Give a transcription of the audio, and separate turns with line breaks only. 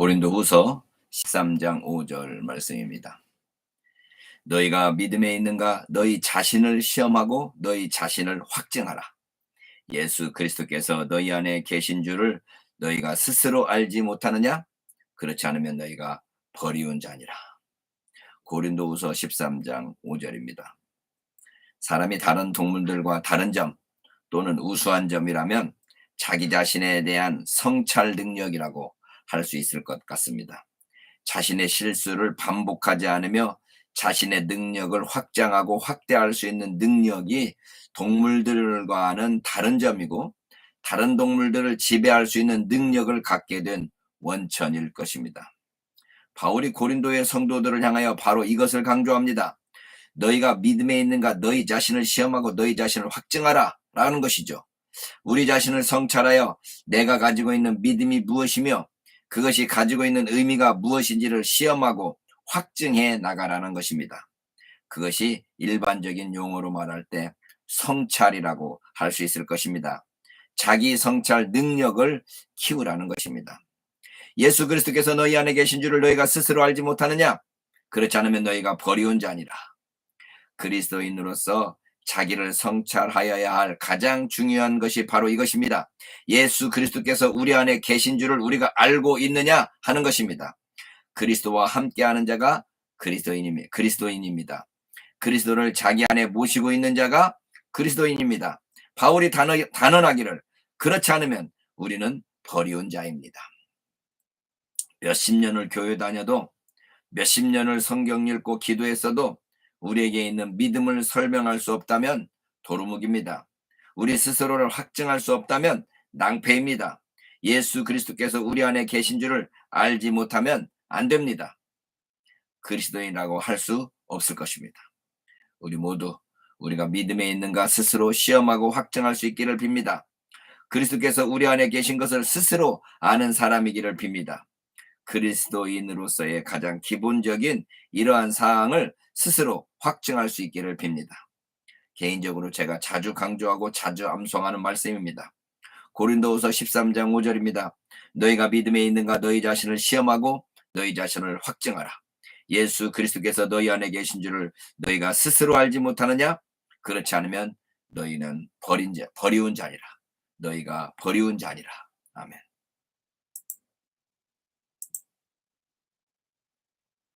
고린도후서 13장 5절 말씀입니다. 너희가 믿음에 있는가 너희 자신을 시험하고 너희 자신을 확증하라. 예수 그리스도께서 너희 안에 계신 줄을 너희가 스스로 알지 못하느냐? 그렇지 않으면 너희가 버리운 자니라. 고린도후서 13장 5절입니다. 사람이 다른 동물들과 다른 점 또는 우수한 점이라면 자기 자신에 대한 성찰 능력이라고 할 수 있을 것 같습니다. 자신의 실수를 반복하지 않으며 자신의 능력을 확장하고 확대할 수 있는 능력이 동물들과는 다른 점이고 다른 동물들을 지배할 수 있는 능력을 갖게 된 원천일 것입니다. 바울이 고린도의 성도들을 향하여 바로 이것을 강조합니다. 너희가 믿음에 있는가 너희 자신을 시험하고 너희 자신을 확증하라 라는 것이죠. 우리 자신을 성찰하여 내가 가지고 있는 믿음이 무엇이며 그것이 가지고 있는 의미가 무엇인지를 시험하고 확증해 나가라는 것입니다. 그것이 일반적인 용어로 말할 때 성찰이라고 할 수 있을 것입니다. 자기 성찰 능력을 키우라는 것입니다. 예수 그리스도께서 너희 안에 계신 줄을 너희가 스스로 알지 못하느냐? 그렇지 않으면 너희가 버리운 자니라. 그리스도인으로서 자기를 성찰하여야 할 가장 중요한 것이 바로 이것입니다. 예수 그리스도께서 우리 안에 계신 줄을 우리가 알고 있느냐 하는 것입니다. 그리스도와 함께하는 자가 그리스도인입니다. 그리스도인입니다. 그리스도를 자기 안에 모시고 있는 자가 그리스도인입니다. 바울이 단어, 단언하기를 그렇지 않으면 우리는 버리운 자입니다. 몇십 년을 교회 다녀도 몇십 년을 성경 읽고 기도했어도 우리에게 있는 믿음을 설명할 수 없다면 도루묵입니다. 우리 스스로를 확증할 수 없다면 낭패입니다. 예수 그리스도께서 우리 안에 계신 줄을 알지 못하면 안 됩니다. 그리스도인이라고 할 수 없을 것입니다. 우리 모두 우리가 믿음에 있는가 스스로 시험하고 확증할 수 있기를 빕니다. 그리스도께서 우리 안에 계신 것을 스스로 아는 사람이기를 빕니다. 그리스도인으로서의 가장 기본적인 이러한 사항을 스스로 확증할 수 있기를 빕니다. 개인적으로 제가 자주 강조하고 자주 암송하는 말씀입니다. 고린도후서 13장 5절입니다. 너희가 믿음에 있는가 너희 자신을 시험하고 너희 자신을 확증하라. 예수 그리스도께서 너희 안에 계신 줄을 너희가 스스로 알지 못하느냐? 그렇지 않으면 너희는 버린 자, 버리운 자니라. 너희가 버리운 자니라. 아멘.